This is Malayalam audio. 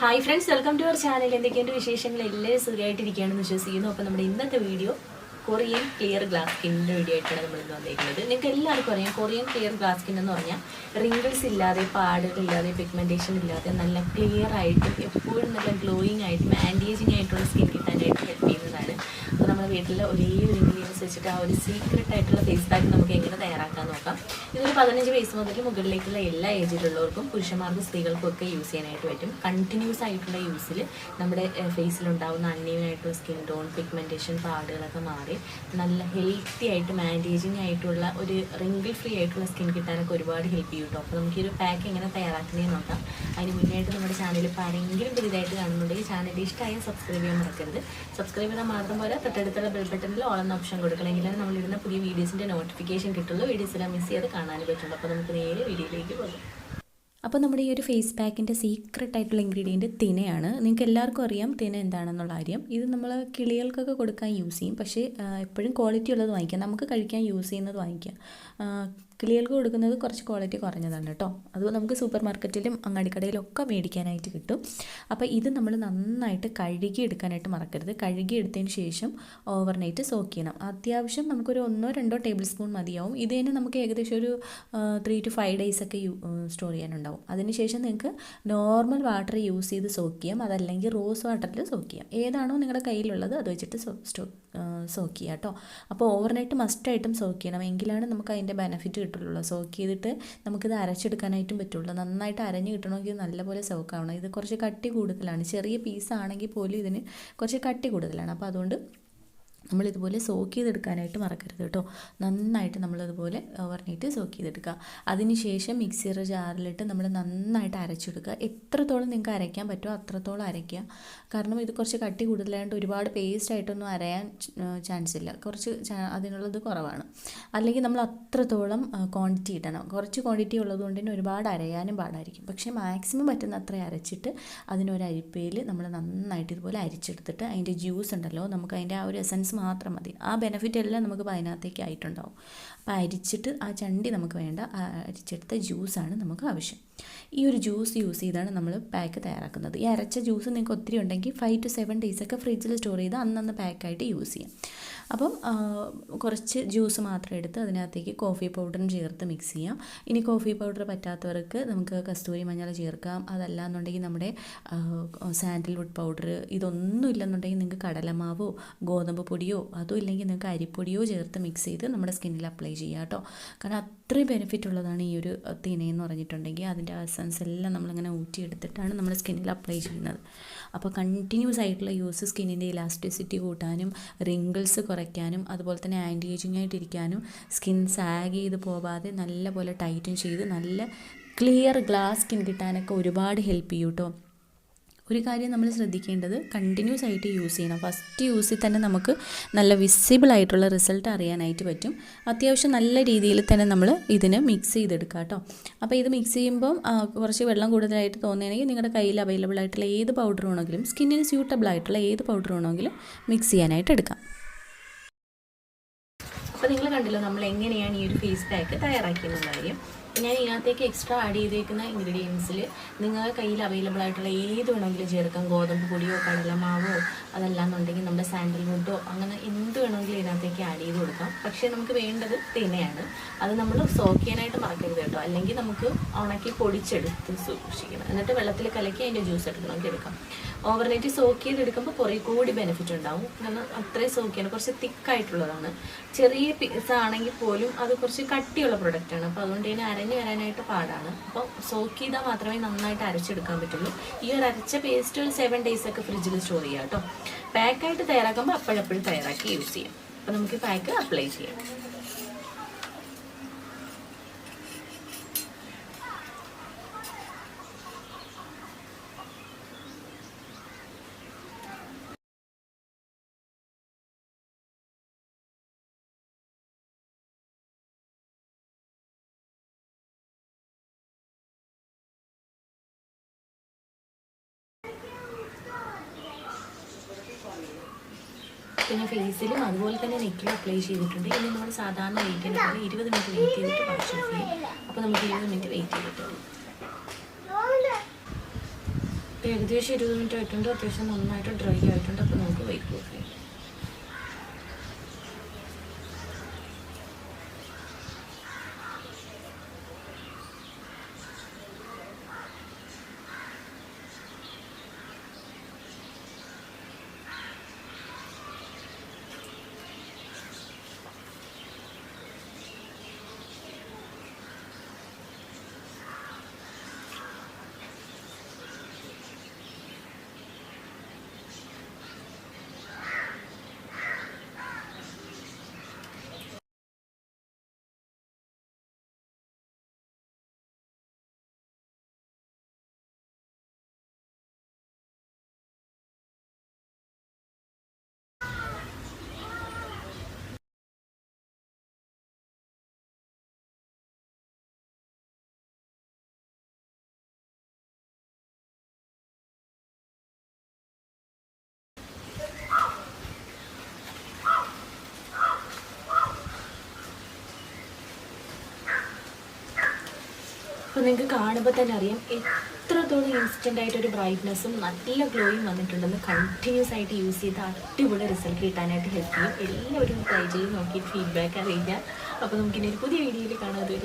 Hi friends welcome to our channel എന്തൊക്കെയുണ്ട് വിശേഷങ്ങൾ? എല്ലാവരും സുഖമായിട്ടിരിക്കുകയാണെന്ന് വിശ്വസിക്കുന്നു. അപ്പോൾ നമ്മുടെ ഇന്നത്തെ വീഡിയോ കൊറിയൻ ക്ലിയർ ഗ്ലാസ് സ്കിന്നിന്റെ വീഡിയോ ആയിട്ടാണ് നമ്മൾ ഇന്ന് വന്നിരിക്കുന്നത് നിങ്ങൾക്ക് എല്ലാവർക്കും അറിയാം കൊറിയൻ ക്ലിയർ ഗ്ലാസ് സ്കിൻ എന്ന് പറഞ്ഞാൽ റിംഗിൾസ് ഇല്ലാതെ പാടുകളില്ലാതെ പിഗ്മെന്റേഷൻ ഇല്ലാതെ നല്ല ക്ലിയർ ആയിട്ട് എപ്പോഴും നല്ല ഗ്ലോയിങ് ആയിട്ടും ആന്റേജിങ് ആയിട്ടുള്ള സ്കിൻ കിട്ടാനായിട്ട് ഹെൽപ്പ് ചെയ്യുന്നതാണ്. അപ്പോൾ നമ്മുടെ വീട്ടിൽ ഒരേ ഒരു ഇൻഗ്രീഡിയൻസ് വെച്ചിട്ട് ആ ഒരു സീക്രട്ട് ആയിട്ടുള്ള ഫേസ് പാക്ക് നമുക്ക് എങ്ങനെ തയ്യാറാക്കാൻ നോക്കാം. ഇതൊരു പതിനഞ്ച് വയസ്സ് മുതൽ മുകളിലേക്കുള്ള എല്ലാ ഏജിലുള്ളവർക്കും പുരുഷന്മാർക്കും സ്ത്രീകൾക്കും ഒക്കെ യൂസ് ചെയ്യാനായിട്ട് പറ്റും. കണ്ടിന്യൂസ് ആയിട്ടുള്ള യൂസിൽ നമ്മുടെ ഫേസിലുണ്ടാവുന്ന അൺഈവൻ ആയിട്ടുള്ള സ്കിൻ ടോൺ പിഗ്മെന്റേഷൻ പാടുകളൊക്കെ മാറി നല്ല ഹെൽത്തി ആയിട്ട് മാനേജിങ് ആയിട്ടുള്ള ഒരു റിങ്കിൾ ഫ്രീ ആയിട്ടുള്ള സ്കിൻ കിട്ടാനൊക്കെ ഒരുപാട് ഹെൽപ്പ് ചെയ്യും കേട്ടോ അപ്പോൾ നമുക്ക് ഈ ഒരു പാക്ക് എങ്ങനെ തയ്യാറാക്കുന്നതെന്ന് നോക്കാം. അതിന് മുന്നായിട്ട് നമ്മുടെ ചാനൽ ഇപ്പോൾ ആരെങ്കിലും പുതിയതായിട്ട് കാണുന്നുണ്ടെങ്കിൽ ചാനൽ ഇഷ്ടമായ സബ്സ്ക്രൈബ് ചെയ്യാൻ മറക്കരുത്. സബ്സ്ക്രൈബ് ചെയ്താൽ മാത്രം പോലെ തൊട്ടടുത്തുള്ള ബെൽ ബട്ടണിൽ ഓൾ എന്ന ഓപ്ഷൻ കൊടുക്കണമെങ്കിൽ നമ്മളിരുന്ന പുതിയ വീഡിയോസിന്റെ നോട്ടിഫിക്കേഷൻ കിട്ടുള്ളൂ. വീഡിയോസ് എല്ലാം മിസ് ചെയ്ത് കാണാൻ പറ്റുള്ളൂ. അപ്പോൾ നമുക്ക് നേരെ വീഡിയോയിലേക്ക് പോകാം. അപ്പോൾ നമ്മുടെ ഈ ഒരു ഫേസ് പാക്കിന്റെ സീക്രട്ട് ആയിട്ടുള്ള ഇൻഗ്രീഡിയന്റ് തിനയാണ്. നിങ്ങൾക്ക് എല്ലാവർക്കും അറിയാം തിന എന്താണെന്നുള്ള കാര്യം. ഇത് നമ്മൾ കിളികൾക്കൊക്കെ കൊടുക്കാൻ യൂസ് ചെയ്യും. പക്ഷേ എപ്പോഴും ക്വാളിറ്റി ഉള്ളത് വാങ്ങിക്കാം. നമുക്ക് കഴിക്കാൻ യൂസ് ചെയ്യുന്നത് വാങ്ങിക്കാം. കിളികൾക്ക് കൊടുക്കുന്നത് കുറച്ച് ക്വാളിറ്റി കുറഞ്ഞതാണ് കേട്ടോ. അത് നമുക്ക് സൂപ്പർ മാർക്കറ്റിലും അങ്ങാടിക്കടയിലും ഒക്കെ മേടിക്കാനായിട്ട് കിട്ടും. അപ്പോൾ ഇത് നമ്മൾ നന്നായിട്ട് കഴുകി എടുക്കാനായിട്ട് മറക്കരുത്. കഴുകി എടുത്തതിന് ശേഷം ഓവർനൈറ്റ് സോക്ക് ചെയ്യണം. അത്യാവശ്യം നമുക്കൊരു ഒന്നോ രണ്ടോ ടേബിൾ സ്പൂൺ മതിയാവും. ഇത് തന്നെ നമുക്ക് ഏകദേശം ഒരു ത്രീ ടു ഫൈവ് ഡേയ്സ് ഒക്കെ സ്റ്റോർ ചെയ്യാനുണ്ടാവും. അതിനുശേഷം നിങ്ങൾക്ക് നോർമൽ വാട്ടർ യൂസ് ചെയ്ത് സോക്ക് ചെയ്യാം. അതല്ലെങ്കിൽ റോസ് വാട്ടറിൽ സോക്ക് ചെയ്യാം. ഏതാണോ നിങ്ങളുടെ കയ്യിലുള്ളത് അത് വെച്ചിട്ട് സോക്ക് ചെയ്യുക കേട്ടോ. അപ്പോൾ ഓവർനൈറ്റ് മസ്റ്റായിട്ടും സോക്ക് ചെയ്യണം. എങ്കിലാണ് നമുക്ക് അതിന്റെ ബെനിഫിറ്റ് കിട്ടുള്ളൂ സോക്ക് ചെയ്തിട്ട് നമുക്കിത് അരച്ചെടുക്കാനായിട്ടും പറ്റുള്ളൂ. നന്നായിട്ട് അരഞ്ഞ് കിട്ടണമെങ്കിൽ നല്ലപോലെ സോക്ക് ആവണം ഇത് കുറച്ച് കട്ടി കൂടുതലാണ്. ചെറിയ പീസാണെങ്കിൽ പോലും ഇതിന് കുറച്ച് കട്ടി കൂടുതലാണ്. അപ്പോൾ അതുകൊണ്ട് നമ്മൾ ഇതുപോലെ സോക്ക് ചെയ്തെടുക്കാനായിട്ട് മറക്കരുത് കേട്ടോ. നന്നായിട്ട് നമ്മളിതുപോലെ പറഞ്ഞിട്ട് സോക്ക് ചെയ്തെടുക്കുക. അതിനുശേഷം മിക്സിയുടെ ജാറിലിട്ട് നമ്മൾ നന്നായിട്ട് അരച്ചെടുക്കുക. എത്രത്തോളം നിങ്ങൾക്ക് അരയ്ക്കാൻ പറ്റുമോ അത്രത്തോളം അരയ്ക്കുക. കാരണം ഇത് കുറച്ച് കട്ടി കൂടുതലായതുകൊണ്ട് ഒരുപാട് പേസ്റ്റ് ആയിട്ടൊന്നും അരയാൻ ചാൻസ് ഇല്ല. കുറച്ച് അതിനുള്ളത് കുറവാണ്. അല്ലെങ്കിൽ നമ്മൾ അത്രത്തോളം ക്വാണ്ടിറ്റി ഇടണം. കുറച്ച് ക്വാണ്ടിറ്റി ഉള്ളതുകൊണ്ട് തന്നെ ഒരുപാട് അരയാനും പാടായിരിക്കും. പക്ഷേ മാക്സിമം പറ്റുന്ന അത്ര അരച്ചിട്ട് അതിനൊരു അരിപ്പയിൽ നമ്മൾ നന്നായിട്ട് ഇതുപോലെ അരിച്ചെടുത്തിട്ട് അതിന്റെ ജ്യൂസ് ഉണ്ടല്ലോ നമുക്ക് അതിന്റെ ആ ഒരു എസൻസ് മാത്രം മതി. ആ ബെനിഫിറ്റ് എല്ലാം നമുക്ക് അതിനകത്തേക്ക് ആയിട്ടുണ്ടാവും. അപ്പോൾ അരിച്ചിട്ട് ആ ചണ്ടി നമുക്ക് വേണ്ട. അരിച്ചെടുത്ത ജ്യൂസാണ് നമുക്ക് ആവശ്യം. ഈ ഒരു ജ്യൂസ് യൂസ് ചെയ്താണ് നമ്മൾ പാക്ക് തയ്യാറാക്കുന്നത്. ഈ അരച്ച ജ്യൂസ് നിങ്ങൾക്ക് ഒത്തിരി ഉണ്ടെങ്കിൽ ഫൈവ് ടു സെവൻ ഡേയ്സ് ഒക്കെ ഫ്രിഡ്ജിൽ സ്റ്റോർ ചെയ്ത് അന്നന്ന് പാക്കായിട്ട് യൂസ് ചെയ്യാം. അപ്പം കുറച്ച് ജ്യൂസ് മാത്രം എടുത്ത് അതിനകത്തേക്ക് കോഫി പൗഡറും ചേർത്ത് മിക്സ് ചെയ്യാം. ഇനി കോഫി പൗഡർ പറ്റാത്തവർക്ക് നമുക്ക് കസ്തൂരി മഞ്ഞൾ ചേർക്കാം. അതല്ല എന്നുണ്ടെങ്കിൽ നമ്മുടെ സാൻഡൽവുഡ് പൗഡർ ഇതൊന്നും ഇല്ലെന്നുണ്ടെങ്കിൽ നിങ്ങൾക്ക് കടലമാവോ ഗോതമ്പ് പൊടിയോ അതും ഇല്ലെങ്കിൽ നിങ്ങൾക്ക് അരിപ്പൊടിയോ ചേർത്ത് മിക്സ് ചെയ്ത് നമ്മുടെ സ്കിന്നിൽ അപ്ലൈ ചെയ്യാം കേട്ടോ. കാരണം അത്രയും ബെനിഫിറ്റ് ഉള്ളതാണ് ഈ ഒരു തിനയെന്ന് പറഞ്ഞിട്ടുണ്ടെങ്കിൽ അതിന്റെ എസൻസ് എല്ലാം നമ്മളിങ്ങനെ ഊറ്റിയെടുത്തിട്ടാണ് നമ്മുടെ സ്കിന്നിൽ അപ്ലൈ ചെയ്യുന്നത്. അപ്പോൾ കണ്ടിന്യൂസ് ആയിട്ടുള്ള യൂസ് സ്കിന്നിന്റെ ഇലാസ്റ്റിസിറ്റി കൂട്ടാനും റിങ്കിൾസ് കുറയ്ക്കാനും അതുപോലെ തന്നെ ആന്റി ഏജിങ് ആയിട്ടിരിക്കാനും സ്കിൻ സാഗ് ചെയ്ത് പോവാതെ നല്ലപോലെ ടൈറ്റൻ ചെയ്ത് നല്ല ക്ലിയർ ഗ്ലാസ് സ്കിൻ കിട്ടാനൊക്കെ ഒരുപാട് ഹെൽപ്പ് ചെയ്യും കേട്ടോ ഒരു കാര്യം നമ്മൾ ശ്രദ്ധിക്കേണ്ടത് കണ്ടിന്യൂസ് ആയിട്ട് യൂസ് ചെയ്യണം. ഫസ്റ്റ് യൂസിൽ തന്നെ നമുക്ക് നല്ല വിസിബിൾ ആയിട്ടുള്ള റിസൾട്ട് അറിയാനായിട്ട് പറ്റും. അത്യാവശ്യം നല്ല രീതിയിൽ തന്നെ നമ്മൾ ഇതിന് മിക്സ് ചെയ്തെടുക്കുക കേട്ടോ അപ്പോൾ ഇത് മിക്സ് ചെയ്യുമ്പം കുറച്ച് വെള്ളം കൂടുതലായിട്ട് തോന്നുകയാണെങ്കിൽ നിങ്ങളുടെ കയ്യിൽ അവൈലബിൾ ആയിട്ടുള്ള ഏത് പൗഡർ വേണമെങ്കിലും സ്കിന്നിന് സ്യൂട്ടബിൾ ആയിട്ടുള്ള ഏത് പൗഡർ വേണമെങ്കിലും മിക്സ് ചെയ്യാനായിട്ട് എടുക്കാം. അപ്പോൾ നിങ്ങൾ കണ്ടല്ലോ നമ്മൾ എങ്ങനെയാണ് ഈ ഒരു ഫേസ് പാക്ക് തയ്യാറാക്കിയെന്ന കാര്യം. ഞാൻ ഇതിനകത്തേക്ക് എക്സ്ട്രാ ആഡ് ചെയ്തേക്കുന്ന ഇൻഗ്രീഡിയൻസിൽ നിങ്ങളുടെ കയ്യിൽ അവൈലബിൾ ആയിട്ടുള്ള ഏത് വേണമെങ്കിലും ചേർക്കാം ഗോതമ്പ് പൊടിയോ കടലമാവോ അതല്ലാന്നുണ്ടെങ്കിൽ നമ്മുടെ സാൻഡൽവുഡോ അങ്ങനെ എന്ത് വേണമെങ്കിലും ഇതിനകത്തേക്ക് ആഡ് ചെയ്ത് കൊടുക്കാം. പക്ഷേ നമുക്ക് വേണ്ടത് തേനയാണ് അത് നമ്മൾ സോക്ക് ചെയ്യാനായിട്ട് മറക്കരുത് കേട്ടോ. അല്ലെങ്കിൽ നമുക്ക് ഉണക്കി പൊടിച്ചെടുത്ത് സൂക്ഷിക്കണം. എന്നിട്ട് വെള്ളത്തിൽ കലക്കി അതിന്റെ ജ്യൂസ് എടുക്കണമെങ്കിൽ എടുക്കാം. ഓവർനൈറ്റ് സോക്ക് ചെയ്തെടുക്കുമ്പോൾ കുറേ കൂടി ബെനിഫിറ്റ് ഉണ്ടാവും. കാരണം അത്രയും സോക്ക് ചെയ്യണം. കുറച്ച് തിക്കായിട്ടുള്ളതാണ്. ചെറിയ പീസ് ആണെങ്കിൽ പോലും അത് കുറച്ച് കട്ടിയുള്ള പ്രൊഡക്റ്റാണ് അപ്പോൾ അതുകൊണ്ട് ഇതിനെ അരഞ്ഞു വരാനായിട്ട് പാടാണ്. അപ്പോൾ സോക്ക് ചെയ്താൽ മാത്രമേ നന്നായിട്ട് അരച്ചെടുക്കാൻ പറ്റുള്ളൂ. ഈ ഒരു അരച്ച പേസ്റ്റ് ഒരു സെവൻ ഡേയ്സ് ഒക്കെ ഫ്രിഡ്ജിൽ സ്റ്റോർ ചെയ്യാം കേട്ടോ പാക്കായിട്ട് തയ്യാറാക്കുമ്പോൾ അപ്പോഴപ്പോഴും തയ്യാറാക്കി യൂസ് ചെയ്യാം. അപ്പോൾ നമുക്ക് പാക്ക് അപ്ലൈ ചെയ്യാം. പിന്നെ ഫേസിലും അതുപോലെ തന്നെ നെക്കിലും അപ്ലൈ ചെയ്തിട്ടുണ്ട്. ഇനി നമ്മൾ സാധാരണ വെയിറ്റ് ചെയ്യുന്ന ഇരുപത് മിനിറ്റ് വെയിറ്റ് ചെയ്തിട്ട് വാഷ് ഓഫ് ചെയ്യും അപ്പോൾ നമുക്ക് ഇരുപത് മിനിറ്റ് വെയിറ്റ് ചെയ്തിട്ട് ഏകദേശം ഇരുപത് മിനിറ്റ് ആയിട്ടുണ്ട്. അത്യാവശ്യം നന്നായിട്ട് ഡ്രൈ ആയിട്ടുണ്ട്. അപ്പോൾ നമുക്ക് വെയിറ്റ് ഓഫ് ചെയ്യാം. അപ്പോൾ നിങ്ങൾക്ക് കാണുമ്പോൾ തന്നെ അറിയാം എത്രത്തോളം ഇൻസ്റ്റന്റ് ആയിട്ട് ഒരു ബ്രൈറ്റ്നസ്സും നല്ല ഗ്ലോയും വന്നിട്ടുണ്ടെന്ന് കണ്ടിന്യൂസ് ആയിട്ട് യൂസ് ചെയ്ത് അടിപൊളി റിസൾട്ട് കിട്ടാനായിട്ട് ഹെൽപ്പ് ചെയ്യും. എല്ലാവരും ട്രൈ ചെയ്ത് നോക്കിയിട്ട് ഫീഡ്ബാക്ക് അറിയിക്കുക അപ്പോൾ നമുക്കിനി ഒരു പുതിയ വീഡിയോയിൽ കാണാതെ